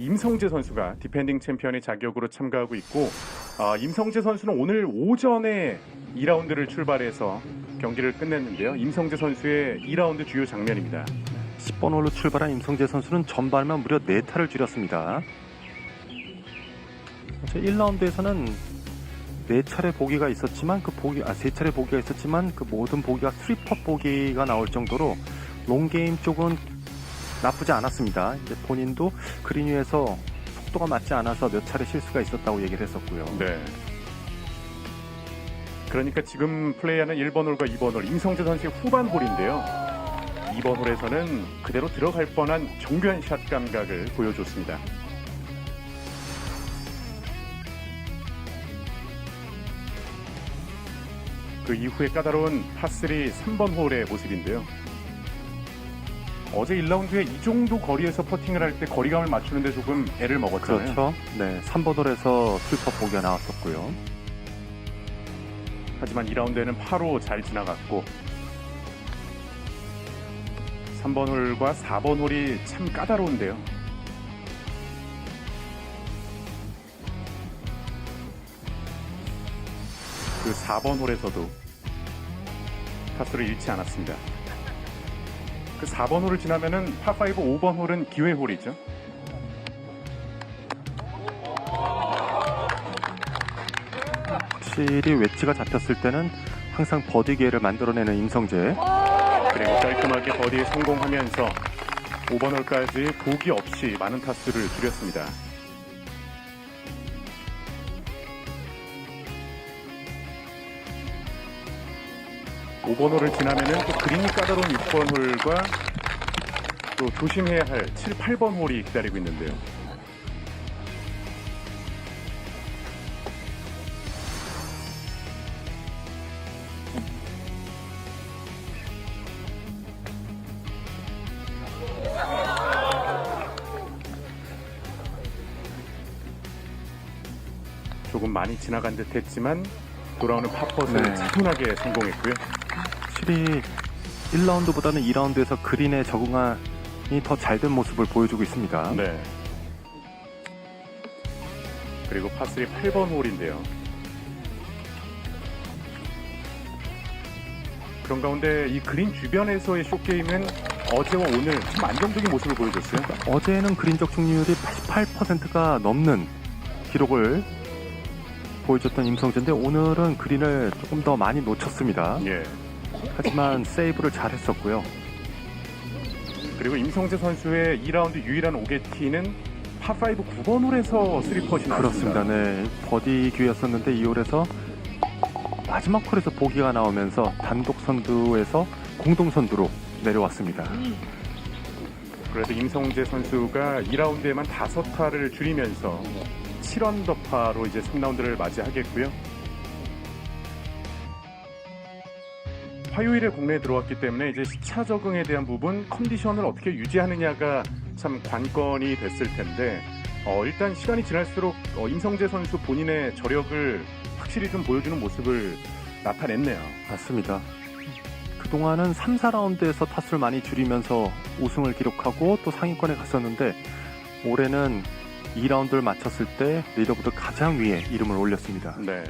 임성재 선수가 디펜딩 챔피언의 자격으로 참가하고 있고 아, 임성재 선수는 오늘 오전에 2라운드를 출발해서 경기를 끝냈는데요. 임성재 선수의 2라운드 주요 장면입니다. 10번 홀로 출발한 임성재 선수는 전반만 무려 4타를 줄였습니다. 1라운드에서는 4차례 보기가 있었지만 그 보기 아 3차례 보기가 있었지만 그 모든 보기가 3퍼 보기가 나올 정도로 롱 게임 쪽은 나쁘지 않았습니다. 이제 본인도 그린 위에서 속도가 맞지 않아서 몇 차례 실수가 있었다고 얘기를 했었고요. 네. 그러니까 지금 플레이하는 1번 홀과 2번 홀 임성재 선수의 후반 홀인데요. 2번 홀에서는 그대로 들어갈 뻔한 정교한 샷 감각을 보여줬습니다. 그 이후에 까다로운 파3 3번 홀의 모습인데요. 어제 1라운드에 이 정도 거리에서 퍼팅을 할 때 거리감을 맞추는데 조금 애를 먹었잖아요. 그렇죠. 네, 3번 홀에서 3퍼 보기가 나왔었고요. 하지만 2라운드에는 8호 잘 지나갔고 3번 홀과 4번 홀이 참 까다로운데요. 그 4번 홀에서도 파스를 잃지 않았습니다. 그 4번 홀을 지나면은 파5 5번 홀은 기회 홀이죠. 확실히 웨지가 잡혔을 때는 항상 버디 기회를 만들어내는 임성재. 그리고 깔끔하게 버디에 성공하면서 5번 홀까지 보기 없이 많은 타수를 줄였습니다. 오번 홀을 지나면은 또 그린이 까다로운 6번 홀과 또 조심해야 할 7, 8번 홀이 기다리고 있는데요. 조금 많이 지나간 듯 했지만 돌아오는 팝퍼를 네. 차분하게 성공했고요. 확실히 1라운드보다는 2라운드에서 그린에 적응이 더 잘 된 모습을 보여주고 있습니다. 네. 그리고 파3 8번 홀인데요. 그런 가운데 이 그린 주변에서의 쇼게임은 어제와 오늘 참 안정적인 모습을 보여줬어요. 어제는 그린 적중률이 88%가 넘는 기록을 보여줬던 임성재인데 오늘은 그린을 조금 더 많이 놓쳤습니다. 예. 하지만 세이브를 잘 했었고요. 그리고 임성재 선수의 2라운드 유일한 오게티는 파5 9번 홀에서 3퍼시 나왔습니다. 그렇습니다. 네. 버디 기회였었는데 2홀에서 마지막 홀에서 보기가 나오면서 단독 선두에서 공동 선두로 내려왔습니다. 그래도 임성재 선수가 2라운드에만 5타를 줄이면서 7언더파로 이제 3라운드를 맞이하겠고요. 화요일에 국내에 들어왔기 때문에 이제 시차 적응에 대한 부분 컨디션을 어떻게 유지하느냐가 참 관건이 됐을 텐데 어, 일단 시간이 지날수록 어, 임성재 선수 본인의 저력을 확실히 좀 보여주는 모습을 나타냈네요. 맞습니다. 그동안은 3, 4라운드에서 타수를 많이 줄이면서 우승을 기록하고 또 상위권에 갔었는데 올해는 2라운드를 마쳤을 때 리더보드 가장 위에 이름을 올렸습니다. 네.